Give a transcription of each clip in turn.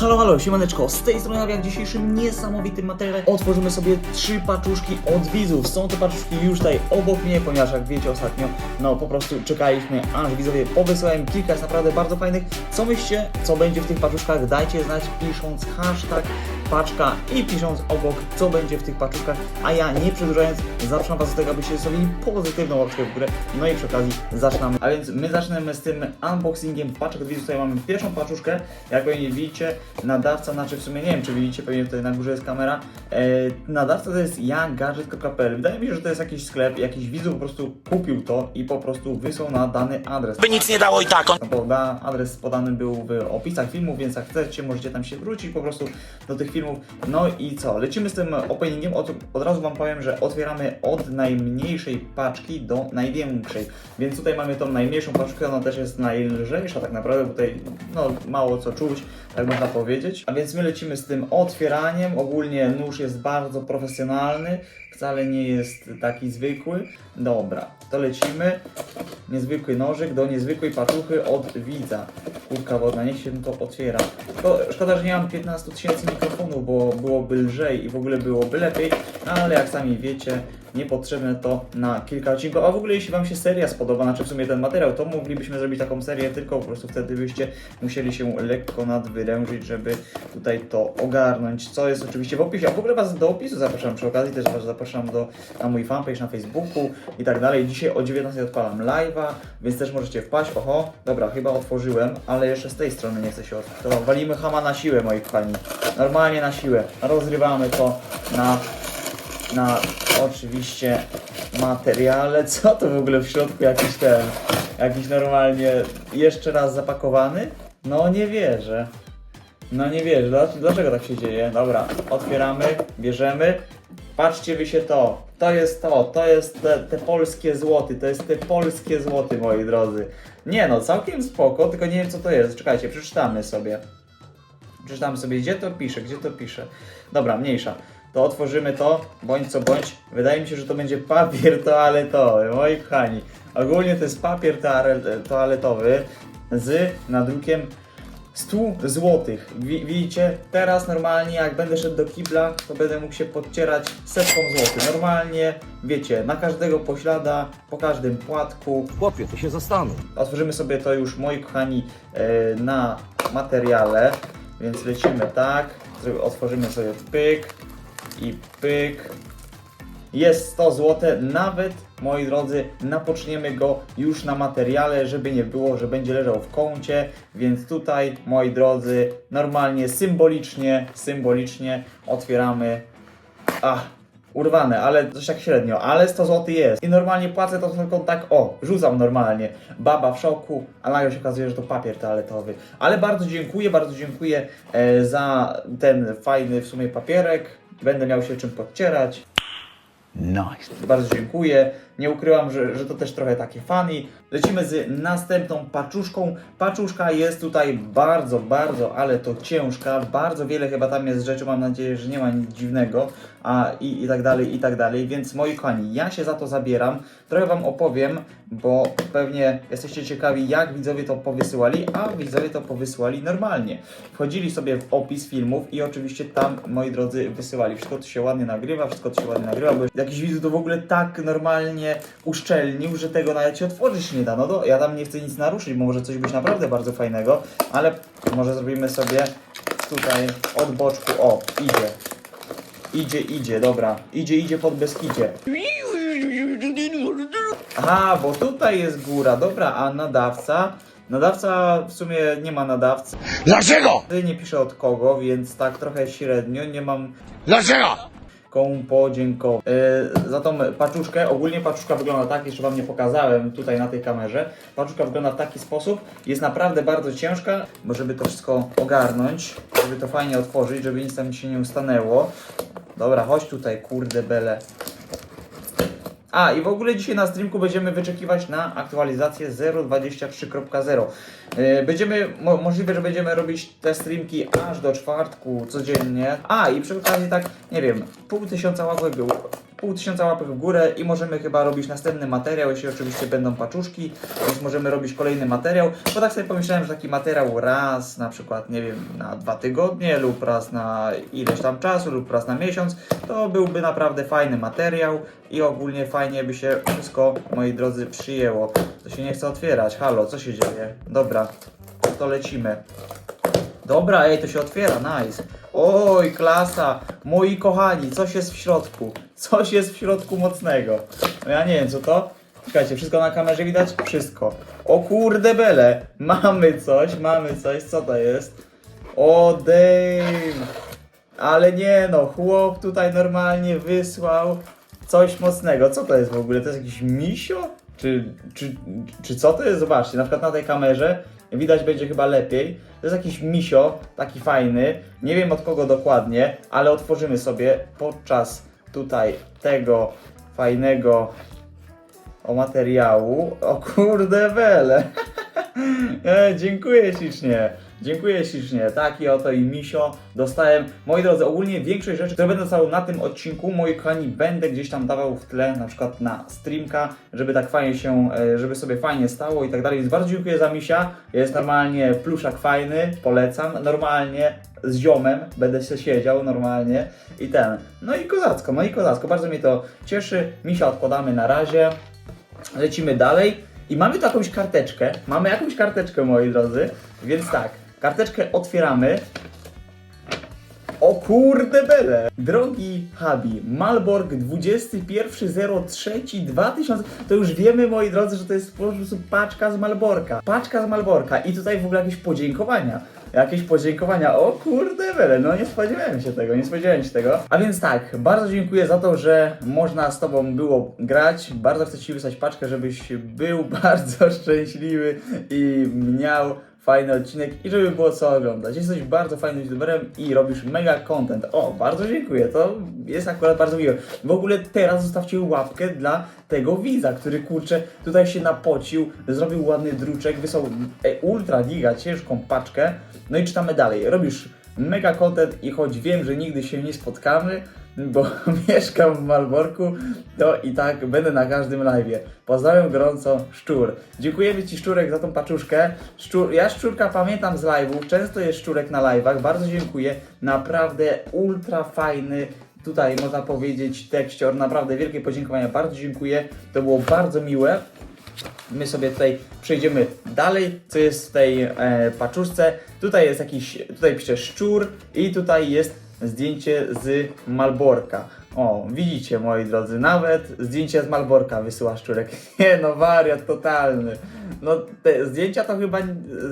Halo, halo, siemaneczko, z tej strony jak w dzisiejszym niesamowitym materiale otworzymy sobie trzy paczuszki od widzów. Są to paczuszki już tutaj obok mnie, ponieważ jak wiecie ostatnio, no po prostu czekaliśmy, aż widzowie powysyłają kilka jest naprawdę bardzo fajnych. Co myślicie, co będzie w tych paczuszkach? Dajcie znać pisząc hashtag paczka i pisząc obok, co będzie w tych paczuszkach. A ja nie przedłużając, zapraszam Was do tego, abyście zostawili pozytywną łapkę w górę. No i przy okazji zaczynamy. A więc my zaczniemy z tym unboxingiem paczek widzów. Tutaj mamy pierwszą paczuszkę, jak pewnie widzicie, nadawca, znaczy w sumie nie wiem, czy widzicie, pewnie tutaj na górze jest kamera. E, nadawca to jest jagadżet.pl. Wydaje mi się, że to jest jakiś sklep, jakiś widz po prostu kupił to i po prostu wysłał na dany adres. by nic nie dało i tak. On... Adres podany był w opisach filmu, więc jak chcecie, możecie tam się wrócić po prostu do tych filmów. No i co? Lecimy z tym openingiem. Od, od razu Wam powiem, że otwieramy od najmniejszej paczki do największej. Więc tutaj mamy tą najmniejszą paczkę, ona też jest najlżejsza tak naprawdę, bo tutaj no, mało co czuć, tak można powiedzieć. A więc my lecimy z tym otwieraniem. Ogólnie nóż jest bardzo profesjonalny, wcale nie jest taki zwykły. Dobra, to lecimy. Niezwykły nożyk do niezwykłej paczuchy od widza. Kubka wodna, niech się to otwiera. Szko- Szkoda, że nie mam 15 tysięcy mikrofonów, bo byłoby lżej i w ogóle byłoby lepiej, ale jak sami wiecie, niepotrzebne to na kilka odcinków. A w ogóle jeśli Wam się seria spodoba, znaczy w sumie ten materiał, to moglibyśmy zrobić taką serię, tylko po prostu wtedy byście musieli się lekko nadwyrężyć, żeby tutaj to ogarnąć, co jest oczywiście w opisie. A w ogóle Was do opisu zapraszam przy okazji, też Was zapraszam do, na mój fanpage na Facebooku i tak dalej. Dzisiaj o 19 odpalam live'a, więc też możecie wpaść. Oho, dobra, chyba otworzyłem, ale jeszcze z tej strony nie chce się otworzyć. Walimy hama na siłę, moi kochani. Normalnie na siłę. Rozrywamy to na na oczywiście materiale. Co to w ogóle w środku jakiś ten, jakiś normalnie jeszcze raz zapakowany? No nie wierzę. No nie wierzę. Dlaczego, tak się dzieje? Dobra, otwieramy, bierzemy. Patrzcie wy się to. To jest to, to jest te, te polskie złoty, to jest te polskie złoty, moi drodzy. Nie no, całkiem spoko, tylko nie wiem co to jest. Czekajcie, przeczytamy sobie. Przeczytamy sobie, gdzie to pisze, gdzie to pisze. Dobra, mniejsza. To otworzymy to, bądź co bądź. Wydaje mi się, że to będzie papier toaletowy, moi kochani. Ogólnie to jest papier toaletowy z nadrukiem 100 złotych. Wi- Widzicie, teraz normalnie jak będę szedł do kibla, to będę mógł się podcierać setką złotych. Normalnie, wiecie, na każdego poślada, po każdym płatku. Chłopie, to się zastanów. Otworzymy sobie to już, moi kochani, e, na materiale, więc lecimy tak. Otworzymy sobie pyk i pyk. Jest 100 zł, nawet moi drodzy, napoczniemy go już na materiale, żeby nie było, że będzie leżał w kącie, więc tutaj, moi drodzy, normalnie, symbolicznie, symbolicznie otwieramy. Ach, urwane, ale coś jak średnio, ale 100 zł jest. I normalnie płacę to tylko tak, o, rzucam normalnie. Baba w szoku, a nagle się okazuje, że to papier toaletowy. Ale bardzo dziękuję, bardzo dziękuję e, za ten fajny w sumie papierek. Będę miał się czym podcierać. Nice. Bardzo dziękuję. Nie ukrywam, że, że to też trochę takie funny. Lecimy z następną paczuszką. Paczuszka jest tutaj bardzo, bardzo, ale to ciężka. Bardzo wiele chyba tam jest rzeczy. Mam nadzieję, że nie ma nic dziwnego. A i, i tak dalej, i tak dalej. Więc moi kochani, ja się za to zabieram. Trochę Wam opowiem, bo pewnie jesteście ciekawi, jak widzowie to powysyłali, a widzowie to powysyłali normalnie. Wchodzili sobie w opis filmów i oczywiście tam, moi drodzy, wysyłali. Wszystko to się ładnie nagrywa, wszystko to się ładnie nagrywa, bo jakiś widz to w ogóle tak normalnie uszczelnił, że tego nawet się otworzyć nie da. No to ja tam nie chcę nic naruszyć, bo może coś być naprawdę bardzo fajnego, ale może zrobimy sobie tutaj od boczku, o, idzie. Idzie, idzie, dobra. Idzie, idzie pod Beskidzie. Aha, bo tutaj jest góra, dobra, a nadawca? Nadawca w sumie nie ma nadawcy. Dlaczego? Nie pisze od kogo, więc tak trochę średnio, nie mam Dlaczego? komu podziękować. Yy, za tą paczuszkę, ogólnie paczuszka wygląda tak, jeszcze Wam nie pokazałem tutaj na tej kamerze. Paczuszka wygląda w taki sposób, jest naprawdę bardzo ciężka, bo żeby to wszystko ogarnąć, żeby to fajnie otworzyć, żeby nic tam się nie ustanęło. Dobra, chodź tutaj, kurde bele. A i w ogóle dzisiaj na streamku będziemy wyczekiwać na aktualizację 0.23.0. Yy, Będziemy, mo, możliwe, że będziemy robić te streamki aż do czwartku codziennie. A i przy okazji tak, nie wiem, pół tysiąca łapek, pół tysiąca łapek w górę i możemy chyba robić następny materiał, jeśli oczywiście będą paczuszki, więc możemy robić kolejny materiał, bo tak sobie pomyślałem, że taki materiał raz, na przykład, nie wiem, na dwa tygodnie lub raz na ileś tam czasu lub raz na miesiąc, to byłby naprawdę fajny materiał i ogólnie fajnie by się wszystko, moi drodzy, przyjęło. To się nie chce otwierać, halo, co się dzieje? Dobra, to lecimy. Dobra, ej, to się otwiera, nice. Oj, klasa. Moi kochani, coś jest w środku. Coś jest w środku mocnego. No ja nie wiem, co to? Czekajcie, wszystko na kamerze widać? Wszystko. O kurde bele. Mamy coś, mamy coś. Co to jest? O damn. Ale nie no, chłop tutaj normalnie wysłał coś mocnego. Co to jest w ogóle? To jest jakiś misio? Czy, czy, czy co to jest? Zobaczcie, na przykład na tej kamerze widać będzie chyba lepiej. To jest jakiś misio, taki fajny. Nie wiem od kogo dokładnie, ale otworzymy sobie podczas tutaj tego fajnego o materiału. O kurde wele. e, dziękuję ślicznie. Dziękuję ślicznie. Taki oto i misio dostałem. Moi drodzy, ogólnie większość rzeczy, które będę stały na tym odcinku, moi kochani, będę gdzieś tam dawał w tle, na przykład na streamka, żeby tak fajnie się, e, żeby sobie fajnie stało i tak dalej. Więc bardzo dziękuję za misia. Jest normalnie pluszak fajny, polecam. Normalnie z ziomem będę się siedział normalnie i ten. No i kozacko, no i kozacko. Bardzo mnie to cieszy. Misia odkładamy na razie. Lecimy dalej. I mamy tu jakąś karteczkę. Mamy jakąś karteczkę, moi drodzy. Więc tak, karteczkę otwieramy. O kurde bele! Drogi Habi, Malborg 21.03.2000 To już wiemy, moi drodzy, że to jest po prostu paczka z Malborka. Paczka z Malborka i tutaj w ogóle jakieś podziękowania. Jakieś podziękowania. O kurde bele, no nie spodziewałem się tego, nie spodziewałem się tego. A więc tak, bardzo dziękuję za to, że można z Tobą było grać. Bardzo chcę Ci wysłać paczkę, żebyś był bardzo szczęśliwy i miał fajny odcinek i żeby było co oglądać. Jesteś bardzo fajnym youtuberem i robisz mega content. O, bardzo dziękuję, to jest akurat bardzo miłe. W ogóle teraz zostawcie łapkę dla tego widza, który kurczę tutaj się napocił, zrobił ładny druczek, wysłał e, ultra giga ciężką paczkę. No i czytamy dalej. Robisz mega content i choć wiem, że nigdy się nie spotkamy, bo mieszkam w Malborku, to i tak będę na każdym live'ie. Pozdrawiam gorąco, Szczur. Dziękujemy Ci, Szczurek, za tą paczuszkę. Szczur, ja Szczurka pamiętam z live'ów, często jest Szczurek na live'ach, bardzo dziękuję. Naprawdę ultra fajny, tutaj można powiedzieć tekścior, naprawdę wielkie podziękowania, bardzo dziękuję. To było bardzo miłe. My sobie tutaj przejdziemy dalej, co jest w tej e, paczuszce. Tutaj jest jakiś, tutaj pisze szczur i tutaj jest zdjęcie z Malborka. O, widzicie moi drodzy, nawet zdjęcie z Malborka wysyła szczurek. Nie no, wariat totalny. No te zdjęcia to chyba,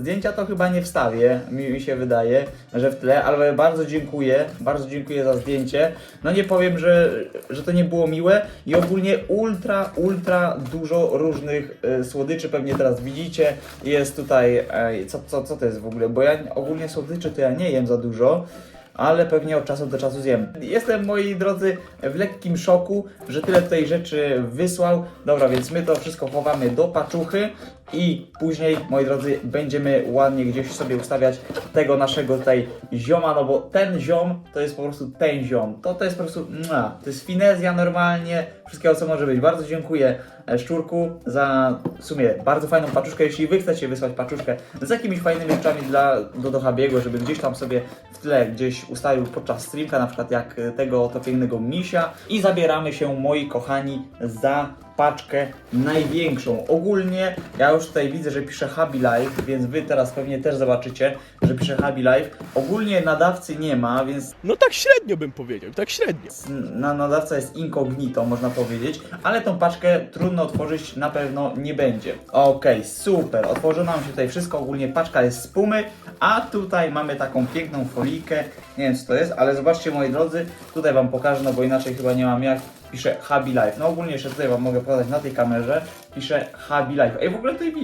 zdjęcia to chyba nie wstawię, mi, mi się wydaje, że w tle, ale bardzo dziękuję, bardzo dziękuję za zdjęcie. No nie powiem, że, że to nie było miłe i ogólnie ultra, ultra dużo różnych e, słodyczy pewnie teraz widzicie. Jest tutaj, e, co, co, co to jest w ogóle, bo ja ogólnie słodyczy to ja nie jem za dużo ale pewnie od czasu do czasu zjem. Jestem, moi drodzy, w lekkim szoku, że tyle tutaj rzeczy wysłał. Dobra, więc my to wszystko chowamy do paczuchy i później, moi drodzy, będziemy ładnie gdzieś sobie ustawiać tego naszego tutaj zioma, no bo ten ziom to jest po prostu ten ziom. To, to jest po prostu, mua, to jest finezja normalnie, wszystkiego co może być. Bardzo dziękuję Szczurku za w sumie bardzo fajną paczuszkę. Jeśli wy chcecie wysłać paczuszkę z jakimiś fajnymi rzeczami dla do Dohabiego, żeby gdzieś tam sobie w tle gdzieś ustawił podczas streamka, na przykład jak e, tego oto pięknego misia i zabieramy się, moi kochani, za paczkę największą. Ogólnie ja już tutaj widzę, że pisze Habi Live, więc wy teraz pewnie też zobaczycie, że pisze Habi Live. Ogólnie nadawcy nie ma, więc No tak średnio bym powiedział, tak średnio. na nadawca jest incognito, można powiedzieć, ale tą paczkę trudno otworzyć na pewno nie będzie. Okej, super, otworzyło nam się tutaj wszystko, ogólnie paczka jest z Pumy, a tutaj mamy taką piękną folijkę, nie wiem co to jest, ale zobaczcie moi drodzy, tutaj wam pokażę, no bo inaczej chyba nie mam jak, pisze Habi Life. No ogólnie jeszcze tutaj wam mogę pokazać na tej kamerze, pisze Habi Life. Ej, w ogóle tutaj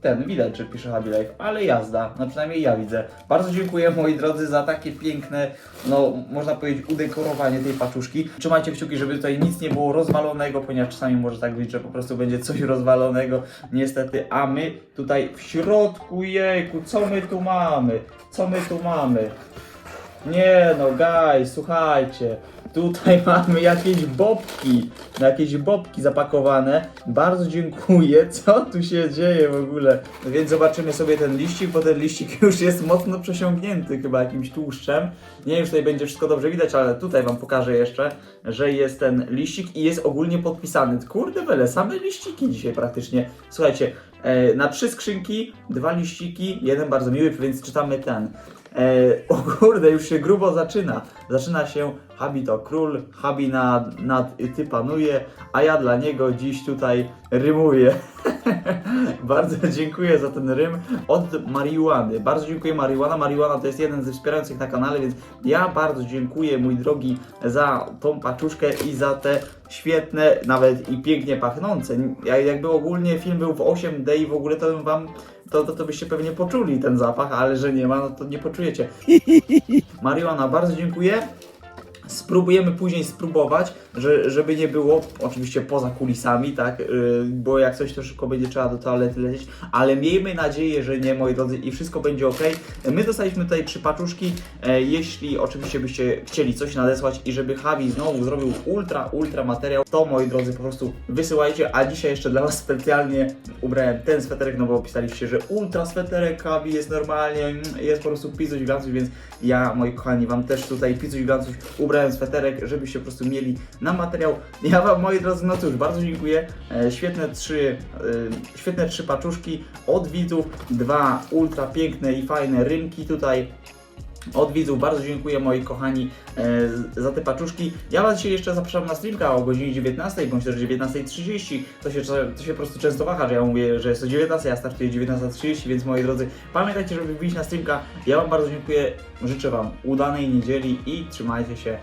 ten, widać, że pisze Habi Life, ale jazda, no przynajmniej ja widzę. Bardzo dziękuję moi drodzy za takie piękne, no można powiedzieć udekorowanie tej paczuszki. Trzymajcie kciuki, żeby tutaj nic nie było rozwalonego, ponieważ czasami może tak być, że po prostu będzie coś rozwalonego, niestety, a my tutaj w środku, jejku, co my tu mamy? Co my tu mamy? Nie no, guys, słuchajcie. Tutaj mamy jakieś bobki, jakieś bobki zapakowane. Bardzo dziękuję. Co tu się dzieje w ogóle? No więc zobaczymy sobie ten liścik, bo ten liścik już jest mocno przesiągnięty chyba jakimś tłuszczem. Nie, już tutaj będzie wszystko dobrze widać, ale tutaj wam pokażę jeszcze, że jest ten liścik i jest ogólnie podpisany. Kurde bele, same liściki dzisiaj praktycznie. Słuchajcie, e, na trzy skrzynki, dwa liściki, jeden bardzo miły, więc czytamy ten. E, o kurde, już się grubo zaczyna. Zaczyna się Habi to król, Habi nad, nad ty panuje, a ja dla niego dziś tutaj rymuję. Bardzo dziękuję za ten rym od Marihuany. Bardzo dziękuję Marihuana. Marihuana to jest jeden ze wspierających na kanale, więc ja bardzo dziękuję mój drogi za tą paczuszkę i za te świetne, nawet i pięknie pachnące. Ja- Jakby ogólnie film był w 8D i w ogóle to bym wam to, to, to byście pewnie poczuli ten zapach, ale że nie ma, no to nie poczujecie. Marihuana, bardzo dziękuję. Spróbujemy później spróbować, że, żeby nie było, oczywiście poza kulisami, tak, yy, bo jak coś to szybko będzie trzeba do toalety lecieć, ale miejmy nadzieję, że nie, moi drodzy, i wszystko będzie ok. My dostaliśmy tutaj trzy paczuszki, e, jeśli oczywiście byście chcieli coś nadesłać i żeby Javi znowu zrobił ultra, ultra materiał, to moi drodzy, po prostu wysyłajcie, a dzisiaj jeszcze dla Was specjalnie ubrałem ten sweterek, no bo pisaliście, że ultra sweterek Javi jest normalnie, mm, jest po prostu pizuś glancuś, więc ja, moi kochani, Wam też tutaj pizuś glancuś ubrałem sweterek, żebyście po prostu mieli na materiał. Ja Wam, moi drodzy, no cóż, bardzo dziękuję. E, świetne trzy, e, świetne trzy paczuszki od widzów, dwa ultra piękne i fajne rynki tutaj od widzów. Bardzo dziękuję moi kochani e, za te paczuszki. Ja Was dzisiaj jeszcze zapraszam na streamka o godzinie 19 bądź też 19.30. To się, to się po prostu często waha, że ja mówię, że jest to 19, ja startuję 19.30, więc moi drodzy, pamiętajcie, żeby wbić na streamka. Ja Wam bardzo dziękuję. Życzę Wam udanej niedzieli i trzymajcie się.